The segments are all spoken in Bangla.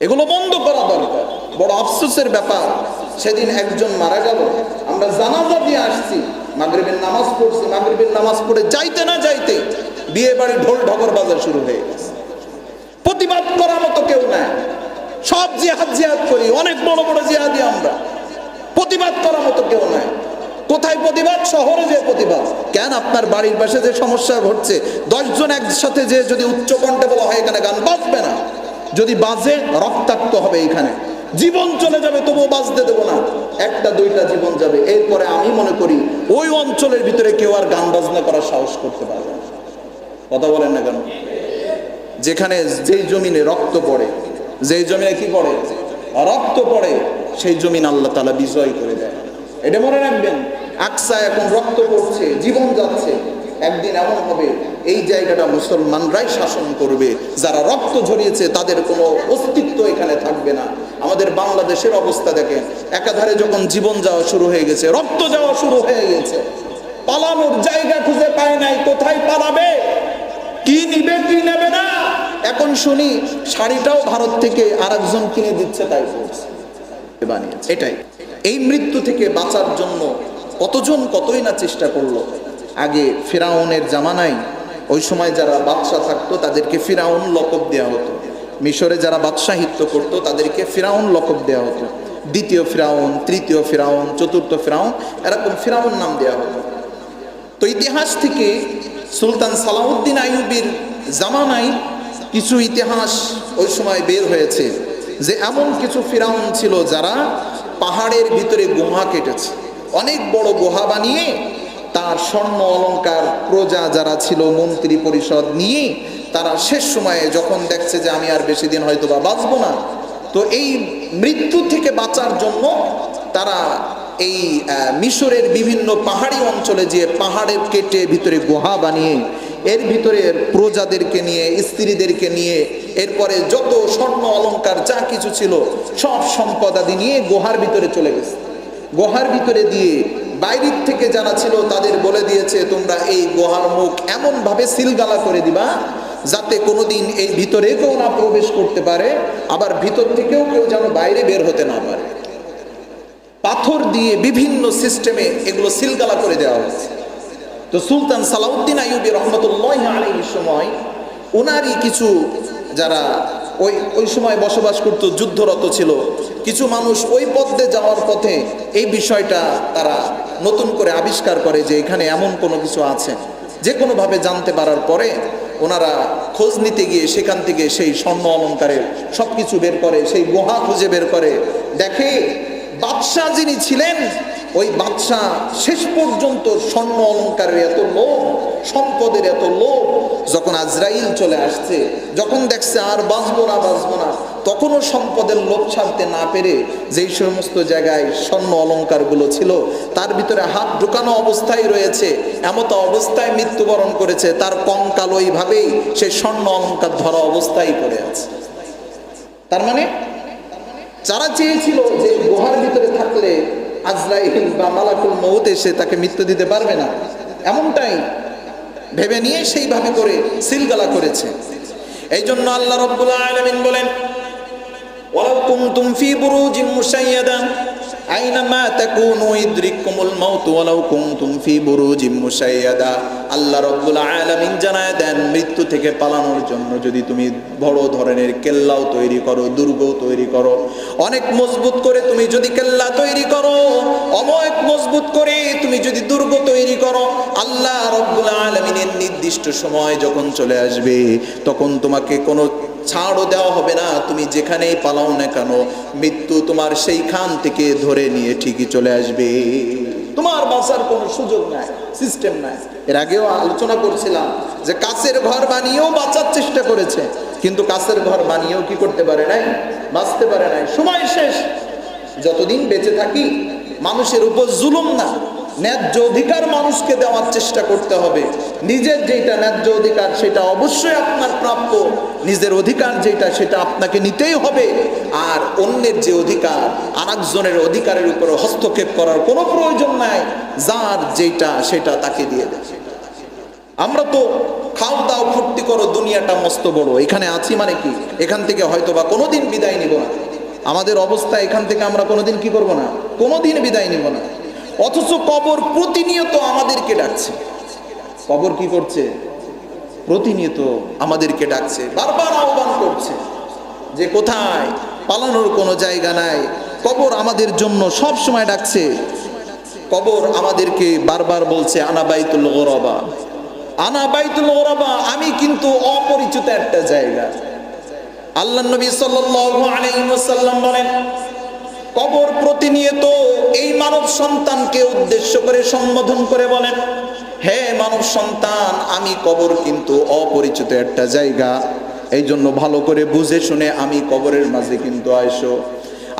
এগুলো বন্ধ করা দরকার। বড় আফসোসের ব্যাপার। সেদিন একজন মারা গেল। আমরা জানাজা দিয়ে আসছি। মাগরিবের নামাজ পড়ছি। মাগরিবের নামাজ পড়ে যাইতে না যাইতে বিয়ে বাড়ি ঢোল ঢগর বাজার শুরু হয়ে গেছে। প্রতিবাদ করার মতো কেউ নাই। সব জিহাদ জিহাদ করি। অনেক বড় বড় জিহাদি আমরা। প্রতিবাদ করার মতো কেউ নাই। কোথায় প্রতিবাদ? শহরে যে প্রতিবাদ। কেন আপনার বাড়ির পাশে যে সমস্যা ঘটছে? দশজন একসাথে যে যদি উচ্চ কণ্ঠে বলা হয়, এখানে গান বাজবে না। যদি বাজে, রক্তাক্ত হবে এখানে। জীবন চলে যাবে, তবুও বাজতে দেবো না। একটা, দুইটা জীবন যাবে। এরপরে আমি মনে করি, ওই অঞ্চলের ভিতরে কেউ আর গান বাজনা করার সাহস করতে পারবে কথা বলেন না কেন? যেখানে যেই জমিনে রক্ত পড়ে, যেই জমিনে কি পড়ে? রক্ত পড়ে, সেই জমিন আল্লাহ তালা বিজয় করে দেয়। এটা মনে রাখবেন, আকসা এখন রক্ত পড়ছে, জীবন যাচ্ছে। একদিন এমন হবে এই জায়গাটা মুসলমানরাই শাসন করবে। যারা রক্ত ঝরিয়েছে, তাদের কোনো অস্তিত্ব এখানে থাকবে না। আমাদের বাংলাদেশের অবস্থা দেখেন, একাধারে যখন জীবন যাওয়া শুরু হয়ে গেছে, রক্ত যাওয়া শুরু হয়ে গেছে। পালানোর জায়গা খুঁজে পায় নাই, কোথায় পালাবে? কি নিবে, কি নেবে না? এখন শুনি, শাড়িটাও ভারত থেকে আরেকজন কিনে দিচ্ছে, তাই বানিয়েছে। এটাই। এই মৃত্যু থেকে বাঁচার জন্য কতজন কতই না চেষ্টা করল। আগে ফেরাউনের জামানায় ওই সময় যারা বাদশাহ থাকতো, তাদেরকে ফিরাউন লকব দেওয়া হতো। মিশরে যারা বাদশাহিত্য করতো, তাদেরকে ফিরাউন লকব দেওয়া হতো। দ্বিতীয় ফিরাউন, তৃতীয় ফিরাউন, চতুর্থ ফিরাউন, এরকম ফিরাউন নাম দেওয়া হতো। তো ইতিহাস থেকে সুলতান সালাউদ্দিন আইয়ুবির জামানায় কিছু ইতিহাস ওই সময় বের হয়েছে যে এমন কিছু ফিরাউন ছিল যারা পাহাড়ের ভিতরে গুহা কেটেছে। অনেক বড় গুহা বানিয়ে তার স্বর্ণ অলঙ্কার প্রজা যারা ছিল মন্ত্রী পরিষদ নিয়ে, তারা শেষ সময়ে যখন দেখছে যে আমি আর বেশি দিন হয়তো বা বাঁচবো না, তো এই মৃত্যু থেকে বাঁচার জন্য তারা এই মিশরের বিভিন্ন পাহাড়ি অঞ্চলে যে পাহাড়ের কেটে ভিতরে গুহা বানিয়ে, এর ভিতরে প্রজাদেরকে নিয়ে, স্ত্রীদেরকে নিয়ে, এরপরে যত স্বর্ণ অলঙ্কার যা কিছু ছিল সব সম্পদাদি নিয়ে গুহার ভিতরে চলে গেছে। গুহার ভিতরে দিয়ে বাইরের থেকে যারা ছিল তাদের বলে দিয়েছে, তোমরা এই গুহার মুখ এমনভাবে সিলগালা করে দিবা যাতে কোনোদিন এই ভিতরে কেউ না প্রবেশ করতে পারে, আবার ভিতর থেকেও কেউ যেন বাইরে বের হতে না পারে। পাথর দিয়ে বিভিন্ন সিস্টেমে এগুলো সিলগালা করে দেওয়া হয়েছে। তো সুলতান সালাউদ্দিন আইয়ুবী রহমতুল্লাহ আলীর সময় ওনারই কিছু যারা ওই ওই সময় বসবাস করত, যুদ্ধরত ছিল, কিছু মানুষ ওই পথে যাওয়ার পথে এই বিষয়টা তারা নতুন করে আবিষ্কার করে যে এখানে এমন কোনো কিছু আছে। যে কোনোভাবে জানতে পারার পরে ওনারা খোঁজ নিতে গিয়ে সেখান থেকে সেই স্বর্ণ অলঙ্কারের সব কিছু বের করে, সেই গুহা খুঁজে বের করে। দেখে বাদশাহ যিনি ছিলেন, ওই বাদশাহ শেষ পর্যন্ত স্বর্ণ অলঙ্কারের এত লোভ, সম্পদের এত লোভ, যখন আজরাইল চলে আসছে, যখন দেখছে আর বাঁচবো না বাঁচবো না তখনও সম্পদের লোভ ছাড়তে না পেরে যেই সমস্ত জায়গায় স্বর্ণ অলঙ্কারগুলো ছিল, তার ভিতরে হাত ঢুকানো অবস্থায় রয়েছে। এমত অবস্থায় মৃত্যুবরণ করেছে, তার কঙ্কাল ওইভাবেই সে স্বর্ণ অলঙ্কার ধরা অবস্থায় পড়ে আছে। তার মানে যারা চেয়েছিল যে গুহার ভিতরে থাকলে আজরাইল বা মালাকুল মৌত এসে তাকে মৃত্যু দিতে পারবে না, এমনটাই ভেবে নিয়ে সেইভাবে করে সিলগালা করেছে। এই জন্য আল্লাহ রব্বুল আলামিন বলেন ওয়ালাউ কুনতুম ফি বুরুজিন মুশাইয়াদা। আইনামা তাকুনু ইদরিকুমুল মাউত ওয়ালাউ কুনতুম ফি বুরুজিন মুশাইয়াদা। আল্লাহ রব্বুল আলামিন জানায় দেন, মৃত্যু থেকে পালানোর জন্য যদি তুমি বড় ধরনের কেল্লাও তৈরি করো, দুর্গও তৈরি করো, অনেক মজবুত করে তুমি যদি কেল্লা তৈরি করো অময়ক মজবুত করে তুমি যদি দুর্গ তৈরি করো, আল্লাহ রব্বুল আলামিনের নির্দিষ্ট সময় যখন চলে আসবে, তখন তোমাকে কোনো ছাড়ও দেওয়া হবে না, তুমি যেখানেই পালাও না কেন, মৃত্যু তোমার সেইখান থেকে ধরে নিয়ে ঠিকই চলে আসবে। তোমার বাঁচার কোনো সুযোগ নাই সিস্টেম নাই। এর আগেও আলোচনা করছিলাম যে কাছের ঘর বানিয়েও বাঁচার চেষ্টা করেছে, কিন্তু কাছের ঘর বানিয়েও কি করতে পারে নাই, বাঁচতে পারে নাই। সময় শেষ। যতদিন বেঁচে থাকি, মানুষের উপর জুলুম না। ন্যায্য অধিকার মানুষকে দেওয়ার চেষ্টা করতে হবে। নিজের যেটা ন্যায্য অধিকার, সেটা অবশ্যই আপনার প্রাপ্য। নিজের অধিকার যেটা সেটা আপনাকে নিতেই হবে। আর অন্যের যে অধিকার, আরেকজনের অধিকারের উপরে হস্তক্ষেপ করার কোনো প্রয়োজন নাই। যার যেটা সেটা তাকে দিয়ে দেয়। আমরা তো খাও দাও ফুর্তি করো, দুনিয়াটা মস্ত বড়। এখানে আছি মানে কি? এখান থেকে হয়তো বা কোনোদিন বিদায় নিব না। আমাদের অবস্থা এখান থেকে আমরা কোনোদিন কি করব না? কোনোদিন বিদায় নিব না। অথচ কবর প্রতিনিয়ত আমাদেরকে ডাকছে। কবর কি করছে? প্রতিনিয়ত আমাদেরকে ডাকছে। বারবার আহ্বান করছে যে কোথায়? পালানোর কোনো জায়গা নাই। কবর আমাদের জন্য সব সময় ডাকছে। কবর আমাদেরকে বারবার বলছে, আনা বাইতুল গোরবা। আনা বাইতুল গোরবা? আমি কিন্তু অপরিচিত একটা জায়গা। আল্লাহ নবী সাল্লাল্লাহু আলাইহি ওয়াসাল্লাম বলেন কবর প্রতিনিয়ত এই মানব সন্তানকে উদ্দেশ্য করে সম্বোধন করে বলেন, হে মানব সন্তান, আমি কবর কিন্তু অপরিচিত একটা জায়গা। এই জন্য ভালো করে বুঝে শুনে আমি কবরের মাঝে কিন্তু আইসো।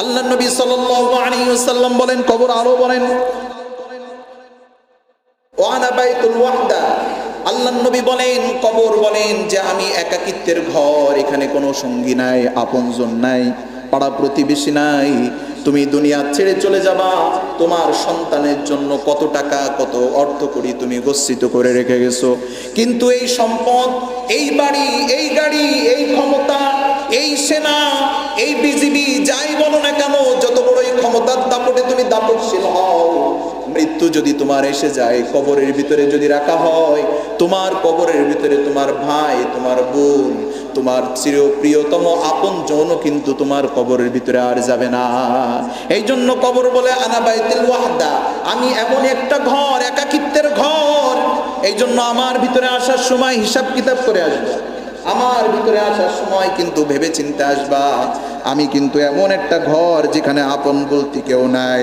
আল্লাহ নবী ওয়াসাল্লাম বলেন, কবর আরও বলেন আল্লাহ নবী বলেন, কবর বলেন যে আমি একাকিত্বের ঘর, এখানে কোনো সঙ্গী নাই, আপনজন নাই। পাড়া প্রতিবেশী নাই। তুমি দুনিয়া ছেড়ে চলে যাবা। তোমার সন্তানের জন্য কত টাকা, কত অর্থ করি তুমি গচ্ছিত করে রেখে গেছো। কিন্তু এই সম্পদ, এই বাড়ি, এই গাড়ি, এই ক্ষমতা, এই সেনা, এই বিজিবি যাই বলো না কেন, যত বড়ই ক্ষমতার দাপটে তুমি দাপটশীল হও, মৃত্যু যদি তোমার এসে যায়, কবরের ভিতরে যদি রাখা হয়, তোমার কবরের ভিতরে তোমার ভাই, তোমার বোন তোমার চির প্রিয়তম আপন যৌন কিন্তু তোমার কবরের ভিতরে আর যাবে না। এই জন্য কবর বলে আনাবাইতুল ওয়াহদা, আমি এমন একটা ঘর, একাকিত্বের ঘর এই জন্য আমার ভিতরে আসার সময় হিসাব কিতাব করে আসবে। আমার ভিতরে আসার সময় কিন্তু ভেবে চিন্তে আসবা। আমি কিন্তু এমন একটা ঘর যেখানে আপন বলতে কেউ নাই।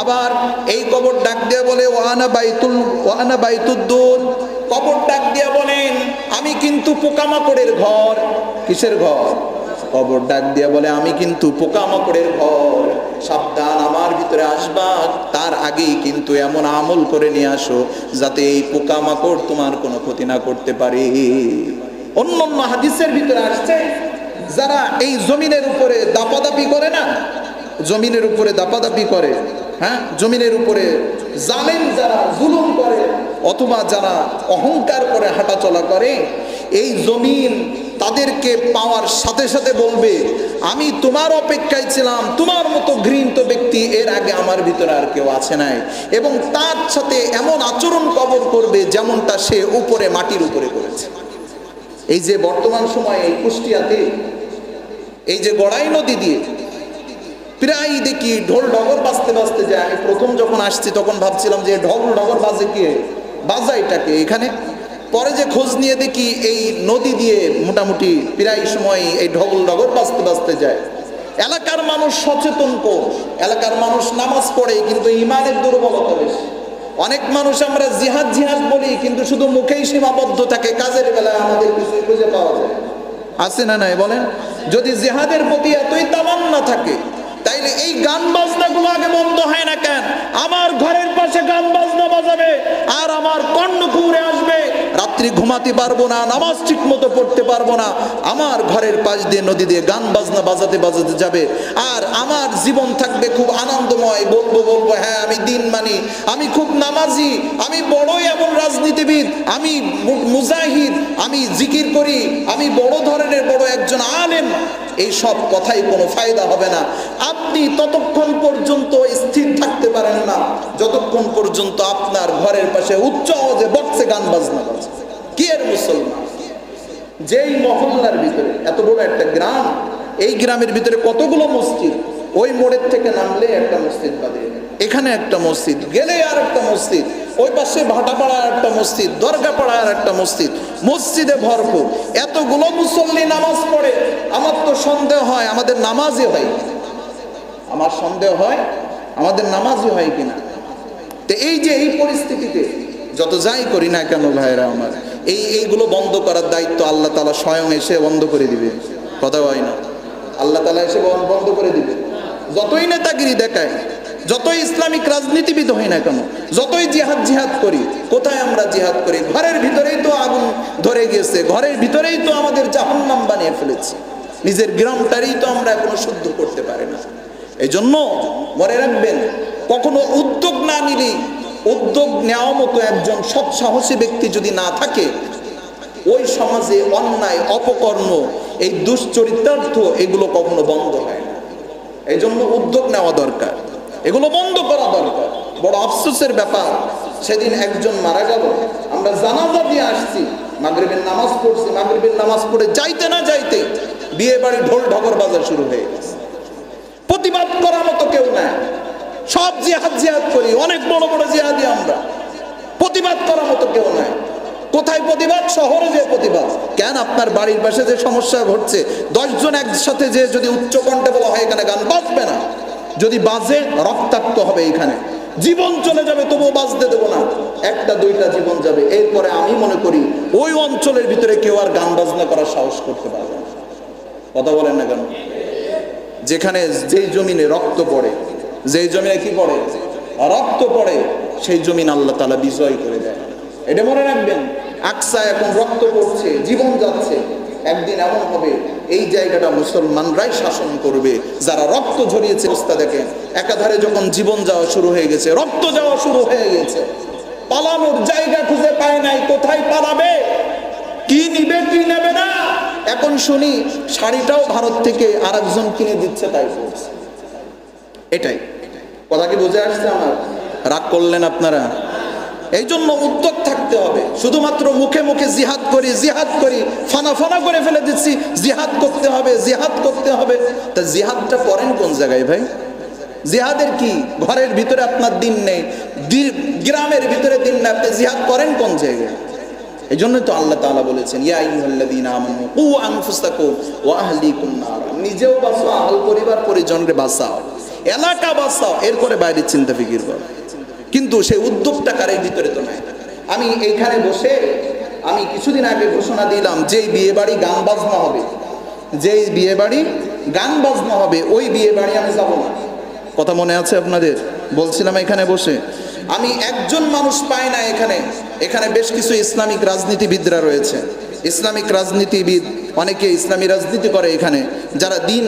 আবার এই কবর ডাক দিয়ে বলে, ওয়ানা বাইতুল, ওয়ানা বাইতুদ্দুন। কবর ডাক দিয়ে বলেন, আমি কিন্তু পোকামাকড়ের ঘর। কিসের ঘর? কবর ডাক দিয়ে বলে, আমি কিন্তু পোকামাকড়ের ঘর। সাবধান, আমার ভিতরে আসবা। তার আগেই কিন্তু এমন আমল করে নিয়ে আসো, যাতে এই পোকামাকড় তোমার কোনো ক্ষতি না করতে পারে। অন্য অন্য হাদিসের ভিতরে আসছে, যারা এই জমিনের উপরে দাপাদাপি করে না, জমিনের উপরে দাপাদাপি করে হ্যাঁ? জমিনের উপরে জালেম যারা জুলুম করে, অথবা যারা অহংকার করে হাঁটাচলা করে, এই জমিন তাদেরকে পাওয়ার সাথে সাথে বলবে, আমি তোমার অপেক্ষায় ছিলাম, তোমার মতো ঘৃণিত ব্যক্তি এর আগে আমার ভিতরে আর কেউ আছে নাই। এবং তার সাথে এমন আচরণ কবর করবে যেমনটা সে উপরে, মাটির উপরে করেছে। এই যে বর্তমান সময়ে এই কুষ্টিয়াতে, এই যে গড়াই নদী দিয়ে প্রায় দেখি ঢোল ডগর বাজতে বাজতে যায়। আমি প্রথম যখন আসছি, তখন ভাবছিলাম যে ঢোল ডগর বাজে কে? বাজাইটাকে এখানে। পরে যে খোঁজ নিয়ে দেখি এই নদী দিয়ে মোটামুটি প্রায় সময় এই ঢগল ডগর বাজতে বাজতে যায়। এলাকার মানুষ সচেতন কম। এলাকার মানুষ নামাজ পড়ে, কিন্তু ইমানের দুর্বলতা বেশি। অনেক মানুষ আমরা জিহাদ জিহাদ বলি, কিন্তু শুধু মুখেই সীমাবদ্ধ থাকে কাজের বেলায় আমাদের কিছুই খুঁজে পাওয়া যায় আছে না নাই বলেন? যদি জিহাদের প্রতি এতই তামান্না থাকে, তাইলে এই গান বাজনাগুলো আগে বন্ধ হয় না কেন? আমার ঘরের পাশে গান বাজনা বাজাবে, আর আমার কর্ণ কুড়ে আসবে। রাত্রি ঘুমাতে পারব না, নামাজ ঠিক মতো পড়তে পারব না। আমার ঘরের পাশ দিয়ে, নদী দিয়ে গান বাজনা বাজাতে বাজাতে যাবে। আর আমার জীবন থাকবে খুব আনন্দময় বলব বলব হ্যাঁ আমি দিন মানি, আমি খুব নামাজি, আমি বড়ই এমন রাজনীতিবিদ, আমি মুজাহিদ, আমি জিকির করি, আমি বড় ধরনের বড় একজন আলেম, এই সব কথাই কোনো ফায়দা হবে না। আপনি ততক্ষণ পর্যন্ত স্থির থাকতে পারেন না, যতক্ষণ পর্যন্ত আপনার ঘরের পাশে উচ্চ আওয়াজে বক্সে গান বাজনা বাজে। কি এর মুসলমান? যেই মহল্লার ভিতরে, এত বড় একটা গ্রাম, এই গ্রামের ভিতরে কতগুলো মসজিদ ওই মোড়ের থেকে নামলে একটা মসজিদ বাদে এখানে একটা মসজিদ, গেলে আর একটা মসজিদ, ওই পাশে ভাটাপাড়ায় একটা মসজিদ দরগাপাড়ায় আর একটা মসজিদ, মসজিদে ভরপুর। এতগুলো মুসল্লি নামাজ পড়ে, আমার তো সন্দেহ হয়, আমাদের নামাজই হয়। আমার সন্দেহ হয়, আমাদের নামাজই হয় কিনা? তো এই যে এই পরিস্থিতিতে, যত যাই করি না কেন ভাইরা আমার, এই এইগুলো বন্ধ করার দায়িত্ব আল্লাহ তালা স্বয়ং এসে বন্ধ করে দিবে। কথা হয় না। আল্লাহ তালা এসে বন- বন্ধ করে দিবে। যতই নেতাগিরি দেখায় যতই ইসলামিক রাজনীতিবিদ হই না কেন, যতই জিহাদ জিহাদ করি, কোথায় আমরা জিহাদ করি? ঘরের ভিতরেই তো আগুন ধরে গিয়েছে, ঘরের ভিতরেই তো আমাদের জাহান্নাম বানিয়ে ফেলেছি। নিজের গ্রামটারই তো আমরা এখনও শুদ্ধ করতে পারি না। এই জন্য মনে রাখবেন, কখনো উদ্যোগ না নিলে, উদ্যোগ নেওয়া মতো একজন সৎ সাহসী ব্যক্তি যদি না থাকে, ওই সমাজে অন্যায়, অপকর্ম, এই দুশ্চরিতার্থ এগুলো কখনো বন্ধ হয় না। এই জন্য উদ্যোগ নেওয়া দরকার। এগুলো বন্ধ করা দরকার। বড় আফসোসের ব্যাপার। সেদিন একজন মারা গেল। আমরা জানাজা দিয়ে আসছি। মাগরিবের নামাজ পড়ছি। মাগরিবের নামাজ পড়ে যাইতে না যাইতে বিয়ে বাড়ি ঢোল ঢগর বাজার শুরু হয়ে গেছে। প্রতিবাদ করার মতো কেউ নাই। সব জিহাদ জিহাদ করি। অনেক বড় বড় জিহাদি আমরা। প্রতিবাদ করার মতো কেউ নাই। কোথায় প্রতিবাদ? শহরে যে প্রতিবাদ। কেন আপনার বাড়ির পাশে যে সমস্যা ঘটছে? দশজন একসাথে যে যদি উচ্চ কণ্ঠে বলা হয় এখানে গান বাজবে না। যদি বাজে, রক্তাক্ত হবে এখানে। জীবন চলে যাবে, তবুও বাজতে দেবো না। একটা, দুইটা জীবন যাবে। এরপরে আমি মনে করি, ওই অঞ্চলের ভিতরে কেউ আর গান বাজনা করার সাহস করতে পারবে না। কথা বলেন না কেন? যেখানে যেই জমিনে রক্ত পড়ে, যেই জমিনে কি পড়ে? রক্ত পড়ে, সেই জমিন আল্লাহ তালা বিজয় করে দেয়। এটা মনে রাখবেন। আকসা এখন রক্ত পড়ছে, জীবন যাচ্ছে। একদিন এমন হবে, এই জায়গাটা মুসলমানরাই শাসন করবে। যারা রক্ত ঝরিয়েছে, অবস্থা দেখেন, একাধারে যখন জীবন যাওয়া শুরু হয়ে গেছে, রক্ত যাওয়া শুরু হয়ে গেছে। পালানোর জায়গা খুঁজে পায় নাই, কোথায় পালাবে? কি নিবে, কি নেবে না? এখন শুনি, শাড়িটাও ভারত থেকে আর একজন কিনে দিচ্ছে, তাই এটাই। কথা কি বুঝে আসছে আমার? রাগ করলেন আপনারা? এই জন্য উদ্যোগ থাকতে হবে। শুধুমাত্র মুখে মুখে জিহাদ করি জিহাদ করি, ফানা ফানা করে ফেলে দিচ্ছি। জিহাদ করতে হবে, জিহাদ করতে হবে। তা জিহাদটা করেন কোন জায়গায় ভাই? জিহাদের কি? ঘরের ভিতরে আপনার দিন নেই। গ্রামের ভিতরে দিন নেই। আপনি জিহাদ করেন কোন জায়গায়? এই জন্যই তো আল্লাহ তাআলা বলেছেন নিজেও বাঁচাও আহল পরিবার পরিজনকে বাঁচাও। এলাকা বাঁচাও। এরপরে বাইরের চিন্তা ফিকির করো। কিন্তু সেই উদ্যোগটা কারের ভিতরে তো নাই। আমি এইখানে বসে আমি কিছুদিন আগে ঘোষণা দিলাম যেই বিয়ে বাড়ি গান বাজনা হবে। যেই বিয়ে বাড়ি গান বাজনা হবে, ওই বিয়ে বাড়ি আমি যাব না। কথা মনে আছে আপনাদের? বলছিলাম এখানে বসে। আমি একজন মানুষ পাই না এখানে। এখানে বেশ কিছু ইসলামিক রাজনীতিবিদরা রয়েছে। ইসলামিক রাজনীতিবিদ, অনেকে ইসলামী রাজনীতি করে এখানে। যারা দিন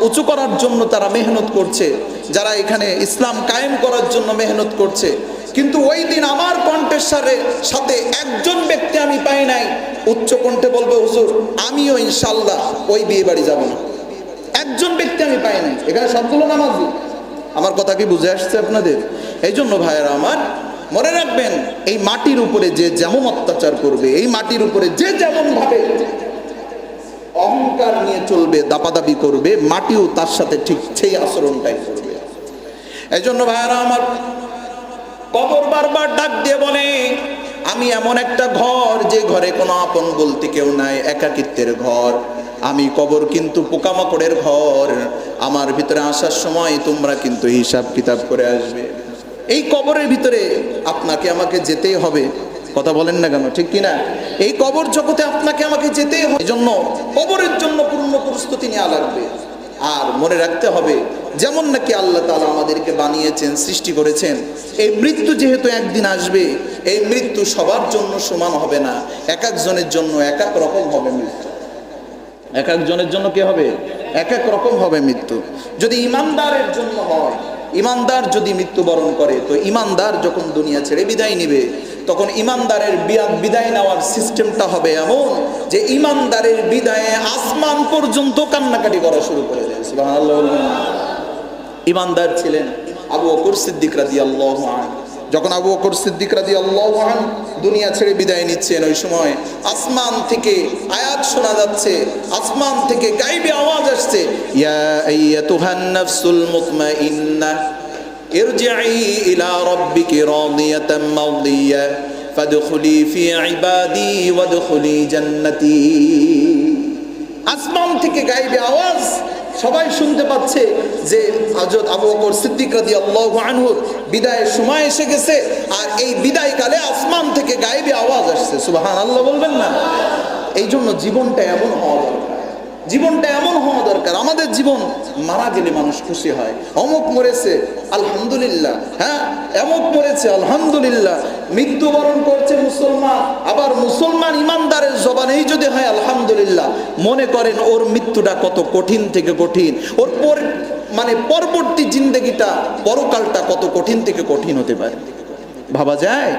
উঁচু করার জন্য তারা মেহনত করছে। যারা এখানে ইসলাম কায়েম করার জন্য মেহনত করছে। কিন্তু ওই দিন আমার কণ্ঠেশ্বরের সাথে একজন ব্যক্তি আমি পাই নাই। উচ্চ কণ্ঠে বলবে, হুজুর, আমিও ইনশাল্লাহ ওই বিয়ে বাড়ি যাব না। একজন ব্যক্তি আমি পাই নাই। এখানে সবগুলো নামাজি। আমার কথা কি বুঝে আসছে আপনাদের? এই জন্য ভাইয়েরা আমার মনে রাখবেন, এই মাটির উপরে যে যেমন অত্যাচার করবে, এই মাটির উপরে যে যেমন ভাবে অহংকার নিয়ে চলবে, দাপাদাপি করবে, মাটিও তার সাথে ঠিক সেই আচরণটাই করবে। এই জন্য ভাইয়েরা আমার কবর বারবার ডাক দিয়ে বলে, আমি এমন একটা ঘর যে ঘরে কোনো আপন বলতে কেউ নাই, একাকিত্বের ঘর। আমি কবর কিন্তু পোকামাকড়ের ঘর। আমার ভিতরে আসার সময় তোমরা কিন্তু হিসাব কিতাব করে আসবে। এই কবরের ভিতরে আপনাকে আমাকে যেতেই হবে। কথা বলেন না কেন, ঠিক কিনা? এই কবর জগতে আপনাকে, আমাকে যেতে হবে। জন্য কবরের জন্য পূর্ণ প্রস্তুতি নেওয়া লাগবে। আর মনে রাখতে হবে, যেমন নাকি আল্লাহ তালা আমাদেরকে বানিয়েছেন, সৃষ্টি করেছেন, এই মৃত্যু যেহেতু একদিন আসবে, এই মৃত্যু সবার জন্য সমান হবে না। এক একজনের জন্য এক এক রকম হবে মৃত্যু। এক একজনের জন্য কি হবে? এক এক রকম হবে মৃত্যু। যদি ইমানদারের জন্য হয়, ইমানদার যদি মৃত্যুবরণ করে, তো ইমানদার যখন দুনিয়া ছেড়ে বিদায় নিবে তখন ইমানদারের বিদায় নেওয়ার সিস্টেমটা হবে এমন যে ইমানদারের বিদায়ে আসমান পর্যন্ত কান্নাকাটি করা শুরু করে দেয়? ইমানদার ছিলেন আবু অকুর সিদ্দিক রাদিয়াল্লাহু আনহু যখন আবু বকর সিদ্দিক রাদিয়াল্লাহু আনহু দুনিয়া ছেড়ে বিদায় নিচ্ছেন, ওই সময় আসমান থেকে আয়াত শোনা যাচ্ছে, আসমান থেকে গাইবে আওয়াজ আসছে, ইয়া আইয়াতুহান নাফসুল মুতমাইন্নাহ ارجعي إلى ربك راضية مرضية فادخلي في عبادي وادخلي جنتي আসমান থেকে গাইবে আওয়াজ সবাই শুনতে পাচ্ছে যে হযরত আবু বকর সিদ্দিক রাদিয়াল্লাহু আনহুর বিদায়ের সময় এসে গেছে আর এই বিদায় কালে আসমান থেকে গাইবে আওয়াজ আসছে সুবহানাল্লাহ বলবেন না এই জন্য জীবনটা এমন হওয়া দরকার জীবনটা এমন হওয়া দরকার, আমাদের জীবন মারা গেলে মানুষ খুশি হয়। অমুক মরেছে, আলহামদুলিল্লাহ। হ্যাঁ অমুক মরেছে, আলহামদুলিল্লাহ। মৃত্যুবরণ করছে মুসলমান, আবার মুসলমান ইমানদারের জবানেই যদি হয়, আলহামদুলিল্লাহ। মনে করেন ওর মৃত্যুটা কত কঠিন থেকে কঠিন, ওর পর মানে পরবর্তী জিন্দগিটা, পরকালটা কত কঠিন থেকে কঠিন হতে পারে। ভাবা যায়?